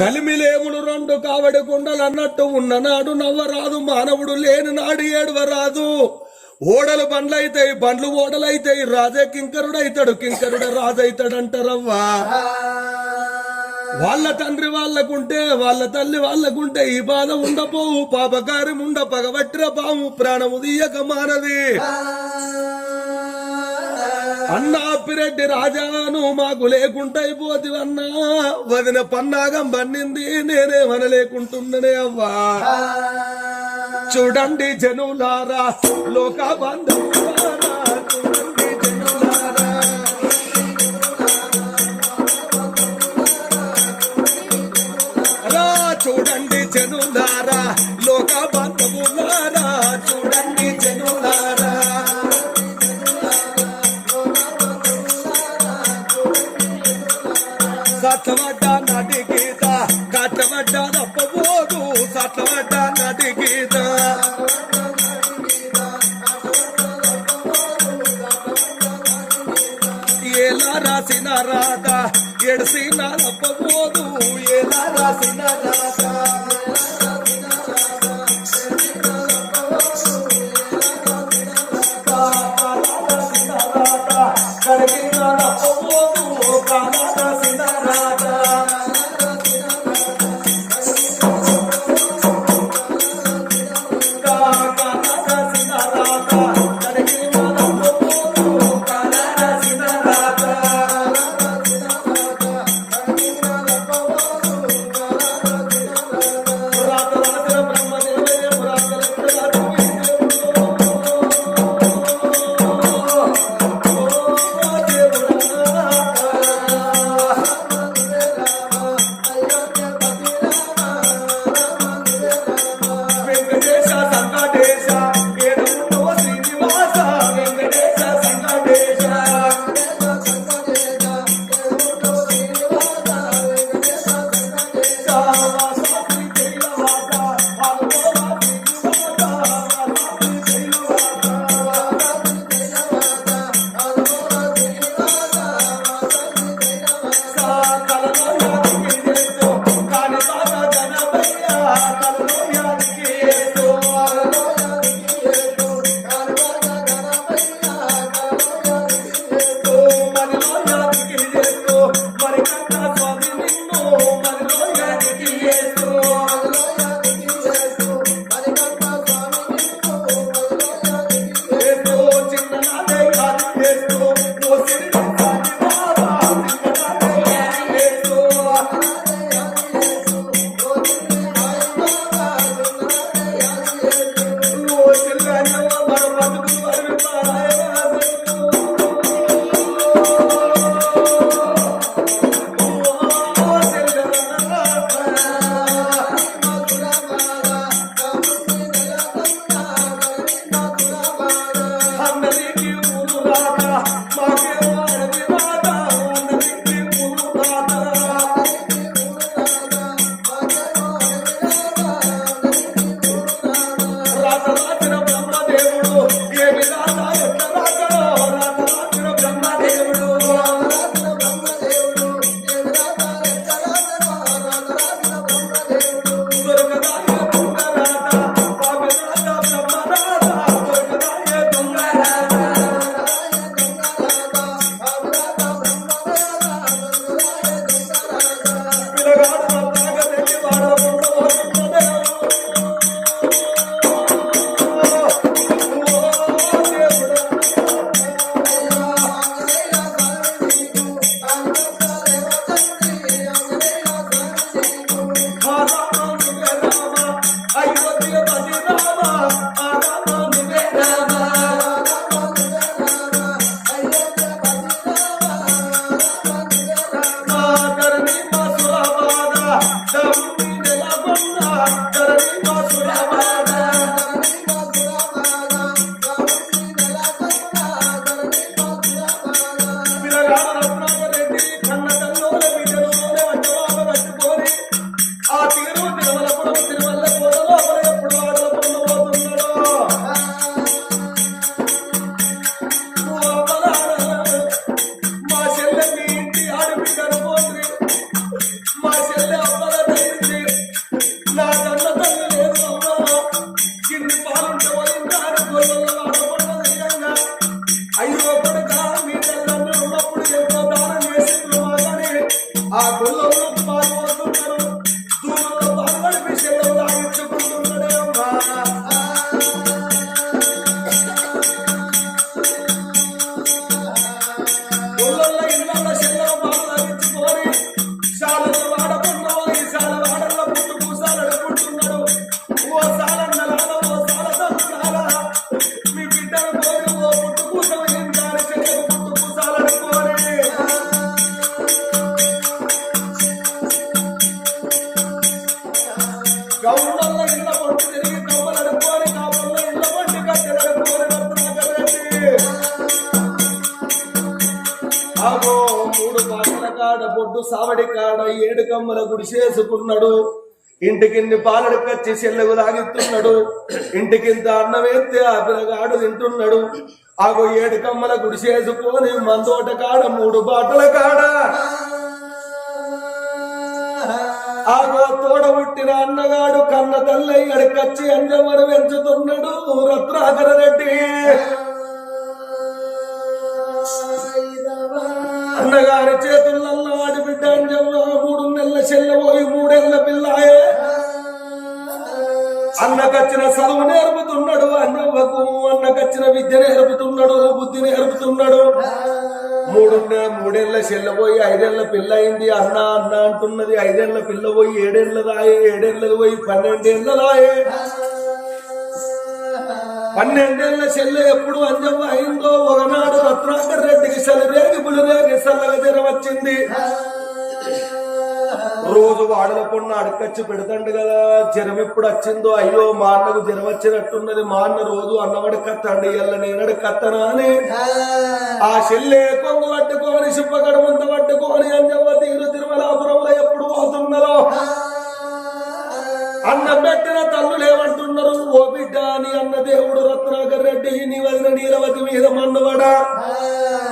కలిమిలేములు రెండు కావడి కుండలు అన్నట్టు ఉన్ననాడు నవ్వరాదు మానవుడు లేని నాడు ఏడవరాదు. ఓడలు బండ్లైతాయి బండ్లు ఓడలైతాయి రాజే కింకరుడైతాడు కింకరుడు రాజైతాడంటారవ్వా. వాళ్ళ తండ్రి వాళ్ళకుంటే వాళ్ళ తల్లి వాళ్ళకుంటే ఈ బాధ ఉండపోవు పాపకారం ఉండ పగబట్టిన పాము ప్రాణము తీయక మానది. అన్నా పిరెడ్డి రాజాను మాకు లేకుంటే పోతివన్నా వదిన పన్నాగం బన్నింది నేనేమనలేకుంటున్ననే అవ్వా. చూడండి జనులారా లోక బంధువులారా చూడండి జను ఎడిసిన తప్పబోదు ఎలా రాసిన రాసా తిరుమల తిరుమల తిరుమల కమ్మల గుడిసేసుకున్నాడు ఇంటికిన్ని పాలడు కచ్చి చెల్లెగు లాగిస్తున్నాడు. ఇంటికింత అన్నమేస్తే ఆ పిల్లగాడు తింటున్నాడు. ఆగో ఏడు కమ్మల గుడిసేసుకొని మందోట కాడ మూడు బాటల కాడ. ఆగో తోడ పుట్టిన అన్నగాడు కన్న తల్లి ఎడకచ్చి అంజమ్మను పెంచుతున్నాడు. రత్నాకర రెడ్డి. అన్నగారి చేతులలో అన్నకచ్చిన చదువు నేర్పుతున్నాడు అన్నవ్వకు అన్నకచ్చిన విద్య నేర్పుతున్నాడు బుద్ధి నేర్పుతున్నాడు. మూడు మూడేళ్ళ చెల్లబోయి ఐదేళ్ళ పిల్ల అయింది అన్న అన్న అంటున్నది ఐదేళ్ళ పిల్ల పోయి ఏడేళ్ళ రాయే ఏడేళ్ళది పోయి పన్నెండేళ్ళ రాయే పన్నెండేళ్ళ చెల్లె ఎప్పుడు అంజమ్మ అయిందో ఒకనాడు రత్నాకర్ రెడ్డికి సెలరేగి పులివేగి సల్లగా జ్వరం వచ్చింది రోజు వాడల పొన్న అడకచ్చి పెడతాండు కదా. జ్వరం ఎప్పుడు వచ్చిందో అయ్యో మా అన్నకు జ్వరం వచ్చినట్టున్నది. మా అన్న రోజు అన్నవాడు కత్తండి. ఎల్ల నేనడు కత్తనా అని ఆ చెల్లె కొంగు పట్టుకొని సిప్పగడ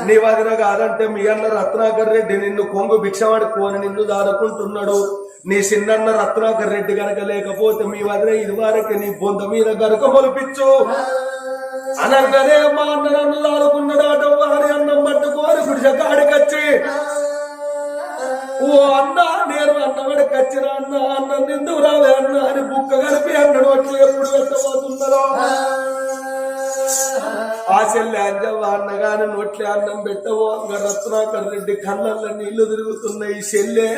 నీ వదిన కాదంటే మీ అన్న రత్నాకర్ రెడ్డి నిన్ను కొంగు భిక్షమాడుకోని నిన్ను దాడుకుంటున్నాడు. నీ చిన్నన్న రత్నాకర్ రెడ్డి గనక లేకపోతే మీ వదిన ఇదివరకే నీ బొంద మీద గనక మొలిపించు అనగానే మా అన్న నన్ను దాడుకున్నాడు అటు వారి అన్నం పట్టుకోని గుడిసె కాడికొచ్చి. ఓ అన్న నేను అన్నవాడి కచ్చిన అన్న అన్న నిందు రావే అన్న అని బుక్క కలిపి అన్నడు అట్లు ఎప్పుడు వెళ్ళబోతున్నారో ఆ చెల్లె అంజవ్వ అన్నగాని నోట్లే అన్నం పెట్టవో అంగ రత్నాకర్ రెడ్డి కళ్ళల్లో నీళ్ళు తిరుగుతున్నాయి చెల్లె.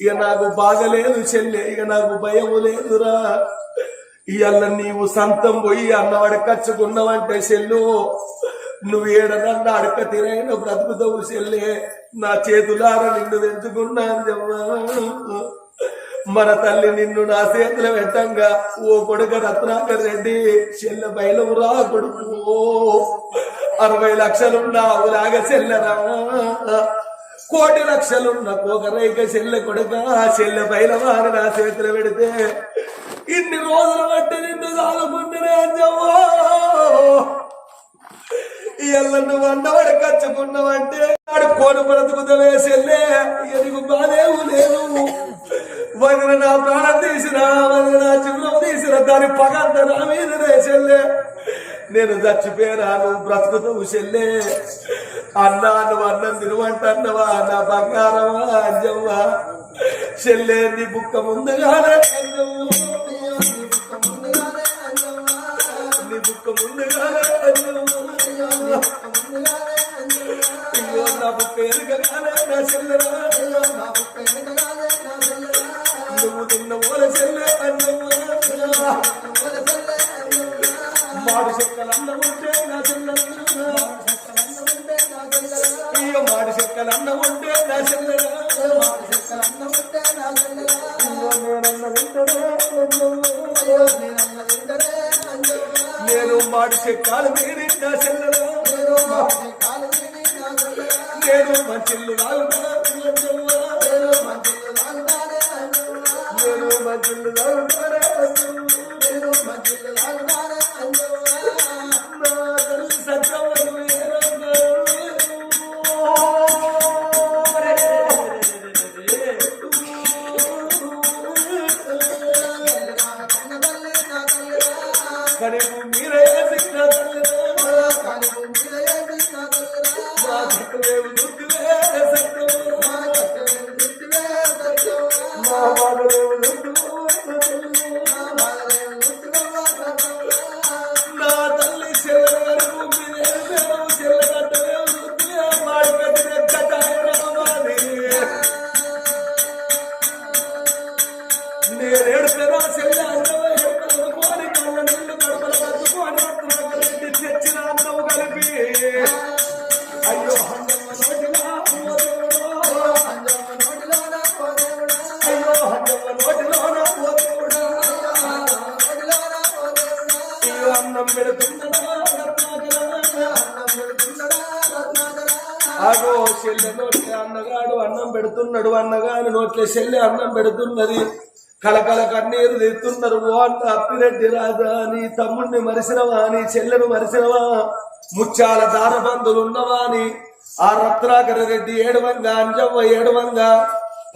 ఇక నాకు బాగలేదు చెల్లె ఇక నాకు భయము లేదురా. ఇవాళ నీవు సంతం పోయి అన్నవాడు కచ్చుకున్నావంటే చెల్లు నువ్వు ఏడనన్న అడక తిరైన బ్రతుకుతావు చెల్లే. నా చేతులార నిన్ను తెచ్చుకున్నాను జమ్మా మన తల్లి నిన్ను నా చేతుల వెంటంగా ఓ కొడుక రత్నాకర్ రెడ్డి చెల్ల బయలువు రా కొడుకు. అరవై లక్షలున్నావు లాగా చెల్లెరా. కోటి లక్షలున్న కోకరైక చెల్లె కొడుక చెల్లె బయలవారు నా చేతుల పెడితే ఇన్ని రోజులు బట్టి నిన్ను సాగుకుంటేనే అంజవ్వా ఇయ్యాల నువ్వు అన్నవాడు కచ్చుకున్నావంటే వాడు కోను బ్రతుకుత వేసెల్లే ఎదుగు బాధేవు లేదు వదిన నా ప్రాణం తీసినా వదిన నా చివరం తీసిన దాని పగంత నా మీద వేసెల్లే నేను చచ్చిపోయినా నువ్వు బ్రతుకుతావు చెల్లే. అన్నా నువ్వు అన్నం తినమంటన్నవా నా బంగారమా అంజవ్వా చెల్లే నీ బుక్క ముందుగానే నీ బుక్క ముందుగానే అంజవ్వా అయ్యో నా బుక్క ఎరుగగానే నా చెల్లెరా నువ్వు తిన్న ఓల చెల్లె అన్నవ్వా మాడు చెక్కలు అన్న ఉంటే నా చెల్లెరా అయ్యో మాడు చెక్కలు అన్న ఉంటే నా చెల్లెరా అయ్యో నేనన్న వింటనే నేను మాడు చెక్కాలు మీరి నా చెల్లెరా నేను మంచిల్లు రాగుతా నేను మంచిల్లు రాగుతారా నా ఇంట్లో చెల్లి చెల్లె అన్నం పెడుతున్నది. కలకల కన్నీరు తెస్తున్నారు ఓ అన్న అప్పిరెడ్డి రాజా నీ తమ్ముడిని మరిసినవా? నీ చెల్లెను మరిసినవా? ముత్యాల దారబందులు ఉన్నవా అని ఆ రత్నాకర రెడ్డి ఏడవంగా అంజవ్వ ఏడవంగా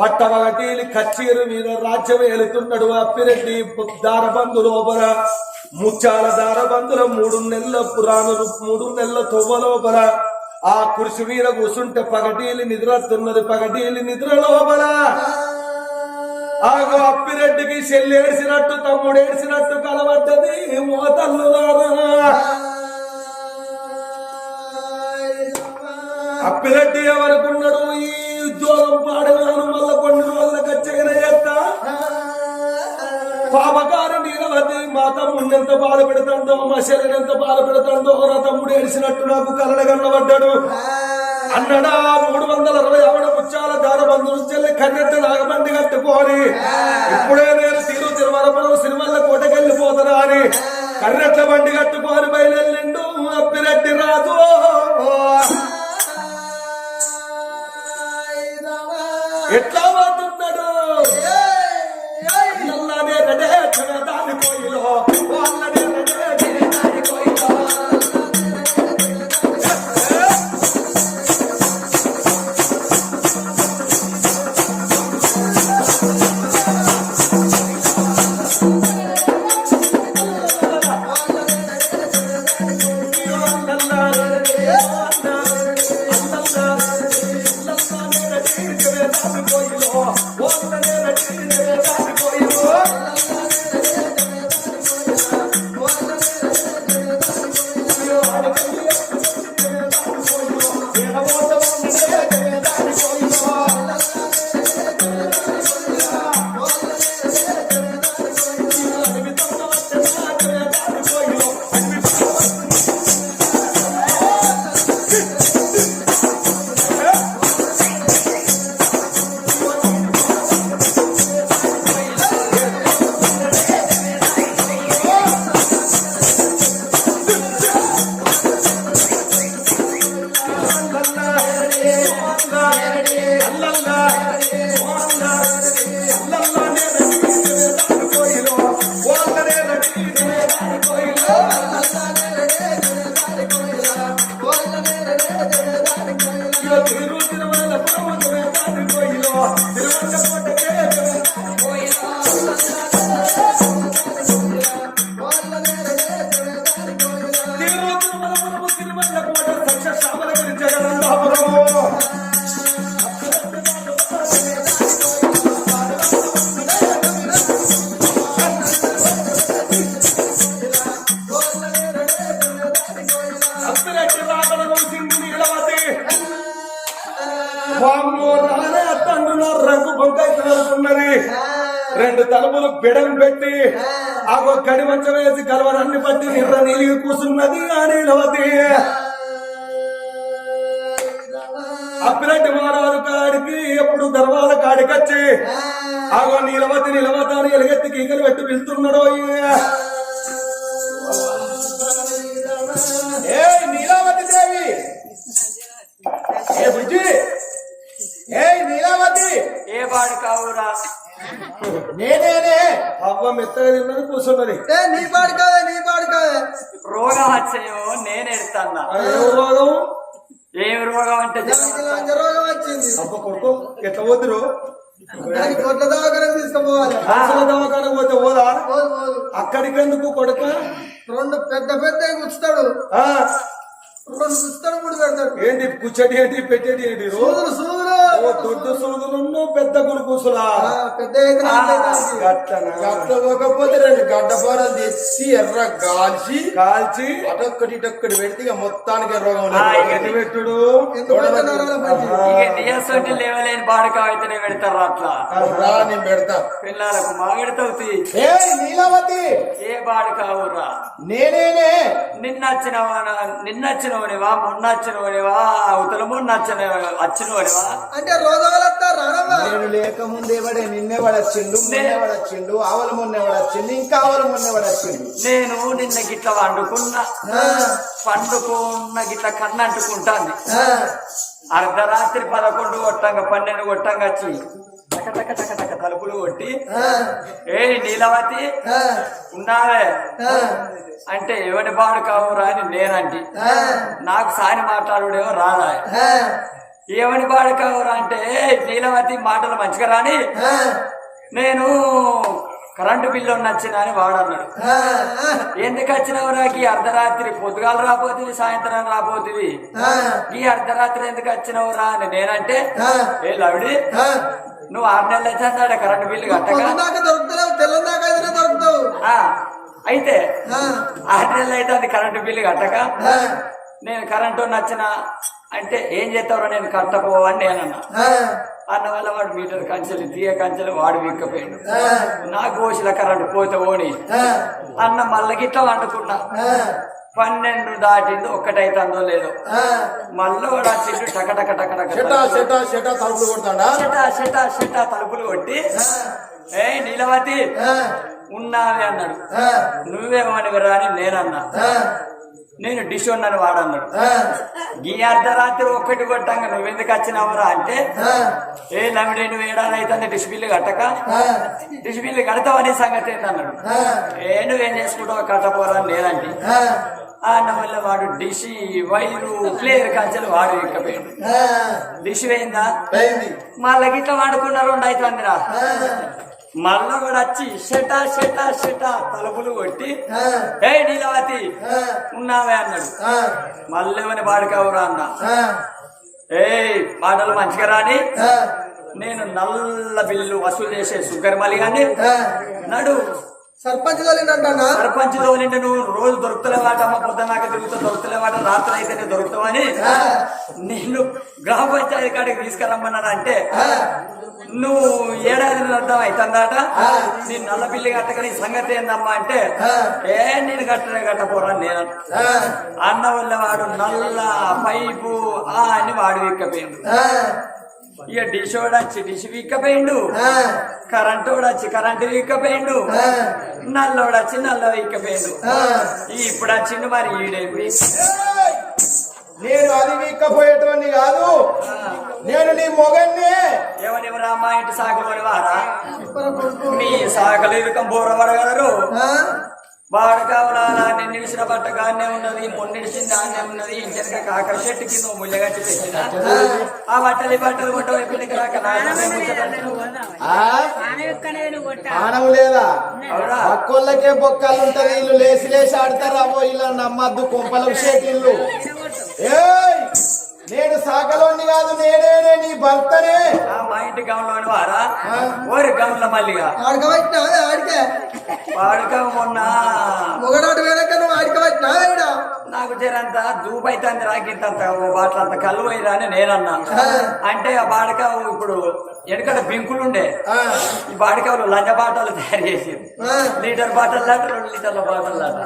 పట్టవగటీలి కచ్చీరు మీద రాజ్యం ఏలుతున్నాడు అప్పిరెడ్డి దారబందు లోపల. ముత్యాల దారబంధుల మూడు నెలల పురాణులు మూడు నెలల తొవ్వ లోపల. ఆ కురిసి మీద కూసుంటే పగటీలి నిద్రస్తున్నది పగటీలి నిద్ర లోపల. ఆగో అప్పిరెడ్డికి చెల్లి ఏడ్చినట్టు తమ్ముడు ఏడ్చినట్టు కలబడ్డది ఓ తల్లులారా అప్పిరెడ్డి ఎవరుకున్నాడు ఈ ఉద్యోగం పాడగాను మళ్ళా కొన్ని రోజులకు వచ్చేగిన చేస్తా. పాపకారు మా తమ్ముడిని ఎంత బాధ పెడతాడో మా శరీరం ఎంత బాధ పెడతాడో నా తమ్ముడు ఏడిసినట్టు నాకు కలడగన్నబడ్డాడు అన్నడా మూడు వందల అరవై ఆవిడ ముచ్చాల దారబంధులు చెల్లి కన్నెత్త నాగబండి బిడం ఆ గడి మంచం వేసి కలవరాన్ని పట్టి నిర్ర నీలిగి కూసున్నది ఆ నీలవతి. అప్పిరెడ్డి మహారాజు కాడికి ఎప్పుడు దర్వాల కాడికొచ్చి ఆగో నీలవతి నిలవతాని ఎలుగెత్తి కింగలు పెట్టి పిలుతున్నాడు అవ్వ మెత్తగా తిన్నది కూర్చున్నది. ఏ నీ పాడు కాదే నీ పాడు కాదే. రోగం వచ్చేమో నేను ఎడతాన్నా. ఆ ఏ రోగం? ఏం రోగం అంటే రోగం వచ్చింది. అబ్బ కొడుకు ఎట్లా పోతురు? దానికి కొట్ల దవాఖాన తీసుకుపోవాలి. అసలు దవాఖానకు పోతే పోదా? పోదు పోదు. అక్కడికి ఎందుకు కొడుక? రెండు పెద్ద పెద్ద గుచ్చుతాడు ఆ, రెండు గుచ్చుతాడు మూడు పెడతాడు. ఏంటి కూర్చొని ఏంటి పెట్టేటి ఏంటి రో సూదులు సూదులు. ఓ దొడ్డు సూదులున్ను పెద్ద గురుకూసులా ఆ, పెద్ద రెండు గడ్డపారలు తెచ్చి ఎర్ర గాల్చి కాల్చి అటొక్కటి ఇటొక్కటి పెడితే ఇక మొత్తానికి రోగం పెట్టుడు? లేవలేని బాడక అయితేనే పెడతారు అట్లా. రా నేను పెడతా. పిల్లలకు మాగడతవుతి. ఏ నీలావతి! ఏ బాడు కావురా నేనేనే. నిన్నచ్చినవా నిన్నచ్చినవనివా మొన్నచ్చినవనివా అవతల మొన్నచ్చిన వచ్చినవనివా అంటే నేను లేకముందే వాడే నిన్నే వాడొచ్చిండు మొన్నే వాడొచ్చిండు ఆవల మొన్నే వాడొచ్చిండు ఇంకా ఆవల మొన్నే వాడొచ్చిండు నేను నిన్న గిట్ల వండుకున్నా. పండుకున్న గిట్ల కన్ను అంటుకుంటాను అర్ధరాత్రి పదకొండు కొట్టంగా పన్నెండు కొట్టంగా వచ్చి తలుపులు కొట్టి ఏ నీలవతి ఉన్నావే? అంటే ఎవరి బాడు కావురా? అని నేనంటి. ఆ, నాకు సాని మాట్లాడుడేమో రాదా ఏమని బాడు కావురా అంటే "ఏయ్, నీలవతి మాటలు మంచిగా రాని. నేను కరెంటు బిల్లు నచ్చిన అని వాడన్నాడు. ఎందుకు వచ్చినావు నాకు ఈ అర్ధరాత్రి పొద్దుగాలు రాపోతుంది సాయంత్రం రాపోతుంది ఆ, ఈ అర్ధరాత్రి ఎందుకు వచ్చినావు రా అని నేనంటే. ఏ లవిడి. నువ్వు ఆరు నెలలు వచ్చాడు కరెంటు బిల్లు కట్టక. అయితే ఆరు నెలలు అయితే అది కరెంటు బిల్లు కట్టక నేను కరెంటు నచ్చిన అంటే ఏం చేస్తావురా నేను కట్టపో అని నేనన్నా. ఆ, అన్న వల్ల వాడు మీటర్ కంచెలు తీయ కంచెలు వాడు విక్కపోయాడు. నా గోషిల కరెంటు పోతే ఓని అన్న మళ్ళీ గిట్లా వండుకున్నా పన్నెండు దాటింది ఒక్కటైతుందో లేదో. మళ్ళీ వాడు ఆ చెట్టు టక టక టక టక చెటా చెటా చెటా తలుపులు కొడతాడా? షటా షటా షటా తలుపులు కొట్టి ఏ నీలవతి. ఉన్నావే అన్నాడు. ఆ, నువ్వేమనివరా అని నేనన్నా. నేను డిష్ ఉన్నాను వాడన్నాడు. ఈ అర్ధరాత్రి ఒక్కటి కొట్టంగా నువ్వెందుకు వచ్చినావురా అంటే ఏ లమిడి నువ్వు ఏడాదైతే డిష్ బిల్లు కట్టక? డిష్ బిల్లు కడతావని సంగతి ఏంటన్నాడు. ఏ నువ్వేం చేసుకుంటావు కట్టపోరా అని ఆ. అన్న వల్ల వాడు డిష్ వైరు ప్లేయర్ కంచెలు వాడు ఇక్కపోయాడు ఆ, డిష్ వేయిందా మళ్ళీ గిట్ల వాడుకున్న రెండు అవుతుందిరా. ఆ, మళ్ళా కూడా వచ్చి షటా షటా షటా తలుపులు కొట్టి ఏ నీలవతి ఉన్నావే అన్నాడు. ఆ, మళ్ళీ ఏమని వాడుకావురా అన్న ఏయ్ మాటలు మంచిగా రాని. నేను నల్ల బిల్లు వసూలు చేసే సుగర్ ఆ. నడు. సర్పంచ్ తోలిందంటన్నా? సర్పంచ్ తోలిండి నువ్వు రోజు దొరుకుతలేవాట అమ్మ పొద్దున్నాక తిరుగుతూ దొరుకుతలేవాట రాత్రి అయితేనే దొరుకుతావని నేను గ్రామ పంచాయతీ కాడికి తీసుకురమ్మన్నాను అంటే నువ్వు ఏడాది అర్థం అవుతుందట నీ నల్ల బిల్లు కట్టక నీ సంగతి ఏందమ్మా అంటే ఏ నేను కట్టనే కట్టపోరా నేను అన్న వల్ల వాడు నల్ల పైపు ఆ అని వాడు విక్కపోయిండు. ఇక డిష్ వచ్చి డిష్ విక్కపోయిండు. కరెంట్ వచ్చి కరెంటు విక్కపోయిండు. నల్లోడు వచ్చి నల్ల విక్కపోయిండు. ఇప్పుడు వచ్చిండు మరి ఈడేమి నేను అది వీక్కపోయేటోని కాదు. నేను నీ మొగన్ని. ఎవరెవరా మా ఇంటి సాగులోని వారా? మీ సాగలు ఇరుకం బోర పడగలరు వాడు కావాలా నేను నిలిచిన బట్ట గానే ఉన్నది మొన్నిడిచింది దాన్నే ఉన్నది ఇంకెనక కాకర చెట్టు కింద ముళ్ళగట్టి పెట్టిన ఆ బట్టలు బట్టలు కొట్ట వైపు రాక నాయనమే ముచ్చటంటారు. ఆ? ఆనము లేదా అవునా? పక్కోళ్ళకే బొక్కలు ఉంటది వీళ్ళు లేచి లేచి ఆడతారు అమ్మో ఇలా నమ్మద్దు కొంపలకు షేకిళ్ళు ఏయ్ నేను సాకలోని కాదు నేనేనే నీ భర్తనే. ఆ మా ఇంటి గమలోని వారా ఓరి గమల మల్లిగా ఆడిక పట్టినా ఆడికే? వాడుక మొన్న. మొగడాడు వెనక నువ్వు ఆడిక పట్టినా ఈడ? నాకు జరంత దూపైతుంది రాకింతంత ఓ బాటలంత కళ్ళు పోయిరా అని నేనన్నా. అంటే ఆ బాడకావు ఇప్పుడు వెనకడ బింకులుండే. ఈ బాడకావులు లంజ బాటలు తయారు చేసి లీటర్ బాటల్ లాట రెండు లీటర్ల బాటల్ లాట.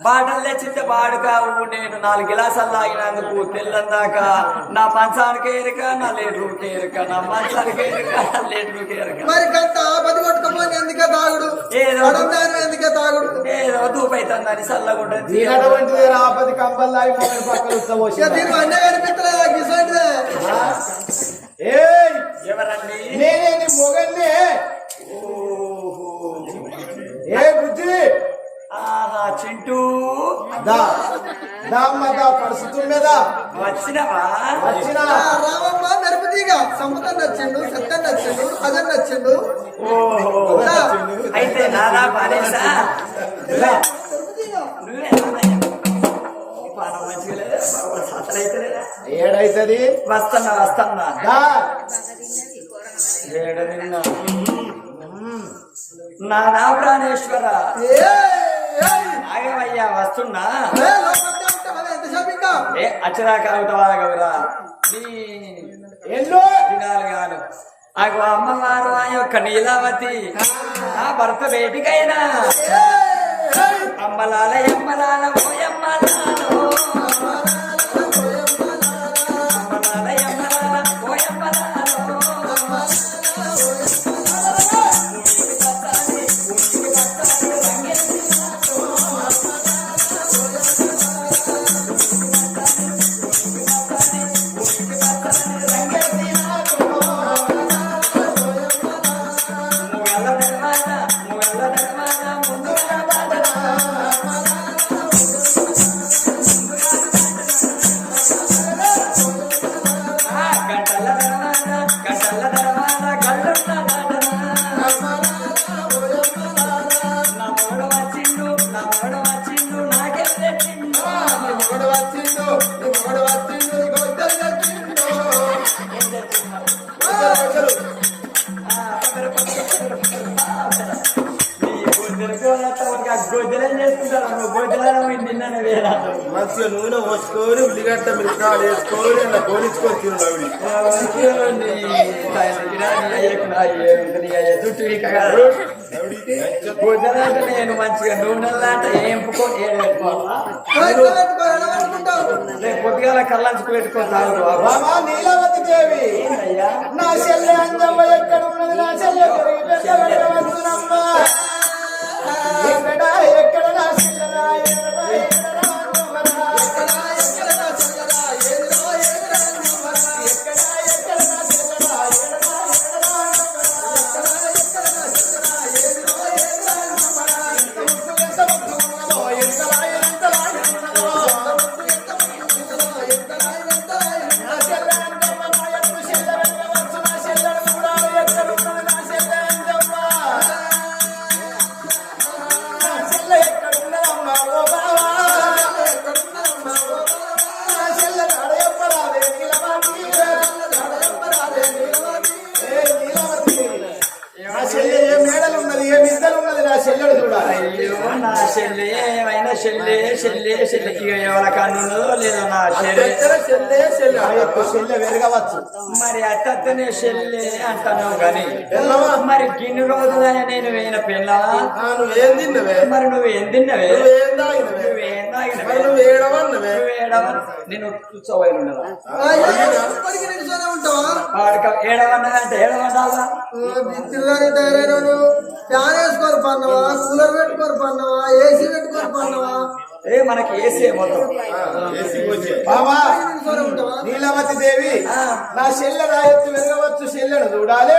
బాటలు తెచ్చితే బాడకావు నేను నాలుగు గిలాసాలు తాగినందుకు తెల్లందాక నా మంచానికి ఎరుక నా లీటర్కి ఎరుక నా మంచానికి ఎరుక నా ఎరుక. మరి గంట ఆపది కొట్టుకోమని ఎందుకే తాగుడు? ఏదో. అడందాన్ని ఎందుకే తాగుడు? ఏదో దూపైతుందని చల్లగుంటుంది. పక్కలు ఇక ఉత్తవచ్చింది దీని అన్నీ కనిపిస్తలేదా గిసంటిదే. ఏయ్! ఎవరండి? నేనే ఓహో. ఏ బుద్ధి ఆహా చింటూ. దా దామ్మ దా పరిస్థితుల మీద. వచ్చినవా? వచ్చిన. రామమ్మ నరుపుతీగ. సముద్రం నచ్చిండు సత్యం నచ్చిండు అజన్ నచ్చిండు. ఓహో. అయితే నానా పాలేసా? ఏడైతది? వస్తున్నా వస్తున్నా. దా. ఏడు నిన్న నానా ప్రాణేశ్వర. ఏ. ఆగమయ్యా వస్తున్నా. ఏ, అచ్చరాక అవుతావా గౌరా నీ ఎల్లు దినాలు అగో అమ్మవారు ఆ యొక్క నీలావతి. నా భర్త బయటికైనా అమ్మలాల ఎమ్మలాల పోయమ్మలాలో అమ్మలాల. నూనె పోసుకొని ఉల్లిగడ్డ మిరపకాయలు వేసుకొని అలా కోడించుకొని తిన్నాడు నేను మంచిగా నూనెలాంట ఏంపుకొని పెట్టుకోవాలి రేపు పొద్దుగాల కళ్ళంచుకు పెట్టుకొని తాగుదు బాబా నీలవతి దేవి నా చెల్లె అంజమ్మ ఎక్కడ ఉన్నది నా చెల్లె ఎక్కడ చెల్లి అంటున్నావు కానీ? మరి గిన్ని రోజులైనా నేను వేయిన పిల్ల. నువ్వేం తిన్నవే? మరి నువ్వు ఏం తిన్నవే? నువ్వేం తాగినవే? నువ్వేం తాగినవే? మరి నువ్వు ఏడవన్నవే? నువ్వేడవ నేను కూర్చోవాలి వాడికి ఏడవన్నదంటే ఏడవన్నావా పిల్లలు తయారైన ఫ్యాన్ వేసుకొని పన్నవా? కూలర్ పెట్టుకొని పన్నవా? ఏసీ పెట్టుకొని పన్నవా? ఏ మనకి ఏసీ మొత్తం. బాబా నీలవతి దేవి. నా చెల్లె రాయొత్తు వెరగవచ్చు చెల్లెను చూడాలి.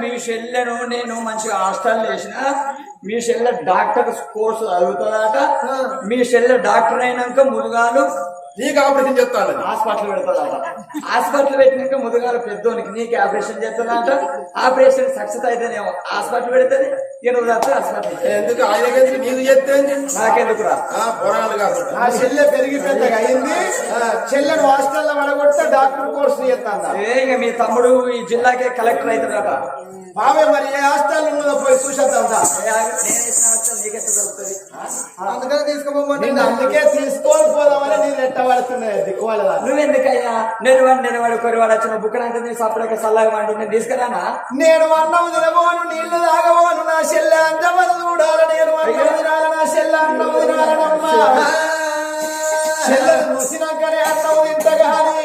మీ చెల్లెను నేను మంచిగా హాస్టల్ వేసిన మీ చెల్లె డాక్టర్ కోర్సు చదువుతుందట మీ చెల్లె డాక్టర్ అయినాక ముదుగాలు నీకు ఆపరేషన్ చెప్తాను హాస్పిటల్ పెడతాదట హాస్పిటల్ పెట్టినాక ముదుగాలు పెద్దోనికి నీకు ఆపరేషన్ చేస్తుందంట ఆపరేషన్ సక్సెస్ అయితేనేమో హాస్పిటల్ పెడితే ఇక నువ్వు తప్ప హాస్పిటల్ ఎందుకు? ఆయన నీకు చెప్తే నాకెందుకురా? పురాణాలు కాదు నా చెల్లె పెరిగి పెద్దగా అయింది. చెల్లెను హాస్టల్లో పడగొడితే డాక్టర్ కోర్సు చేస్తాను ఏ మీ తమ్ముడు ఈ జిల్లాకే కలెక్టర్ అవుతాడట బాబే మరి ఏ హాస్టల్ ఉన్నదో పోయి చూసేద్దాం అందుకని తీసుకోమంటే నిన్ను అందుకే తీసుకొని పోదామని నేను ఎట్టబడుతున్నాయి దిక్కువాలదా నువ్వెందుకయ్యా? నేను వాడు నేను వాడు కొరి వాడు వచ్చిన బుక్కడంతా నేను సపరేట్గా సల్లగా వాడు నేను తీసుకురానా? నేను అన్నం తినబోను నీళ్ళు తాగబోను నా చెల్లె అంజమని చూడాలి నేను అన్నం తినాలి నా చెల్లె అన్నం తినాలనమ్మా చెల్లెలు చూసినాకనే అన్నం తింటగాని.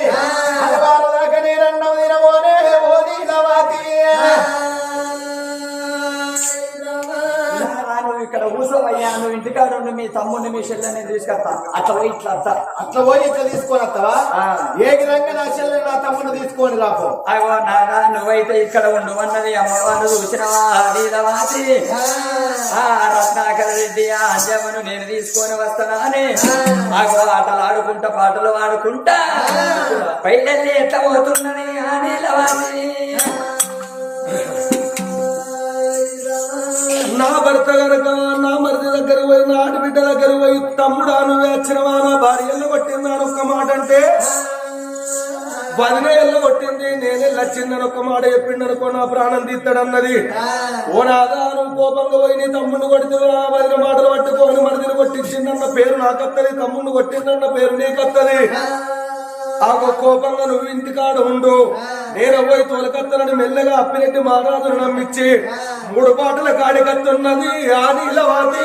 ఇంటికాడ ఉండి మీ తమ్ముడిని మీ చెల్లెని నేను తీసుకొస్తా. అట్లా పోయి ఇట్లా వస్తా అట్లా పోయి ఇట్లా తీసుకొని వస్తావా. ఏ విధంగా నా చెల్లె నా తమ్ముడు తీసుకొని రాపో అగో నాన్న నువ్వైతే ఇక్కడ ఉండు అన్నది అమ్మవారు చూసినవా ఆ. రత్నాకర రెడ్డి ఆ అంజమ్మను నేను తీసుకొని వస్తానా అని. అగో ఆటలు ఆడుకుంటా పాటలు ఆడుకుంటా పైలల్లి ఎట్లా పోతున్నది ఆ నీలవాతి నా భర్త గనక దగ్గర పోయి నా ఆడబిడ్డ దగ్గర పోయి తమ్ముడా నువ్వే వచ్చినవా నా భార్య ఎల్ల కొట్టిందా అని ఒక్క మాట అంటే వదిన ఎల్ల కొట్టింది నేనే లచ్చిందని ఒక్క మాట చెప్పిండనుకో నా ప్రాణం తీస్తాడన్నది ఓ నాదా నువ్వు కోపంగా పోయి నీ తమ్ముడిని కొడితే ఆ వదిన మాటలు పట్టుకోని మరిదిని కొట్టించిందన్న పేరు నాకత్తది తమ్ముడిని కొట్టిందన్న పేరు నీకత్తది. ఆ కోపంగా నువ్వు ఇంటికాడ ఉండు. నేను పోయి తోలకత్తనని మెల్లగా అప్పిరెడ్డి మహారాజును నమ్మించి మూడు పాటల కాడికత్తున్నది ఆ నీలవాతి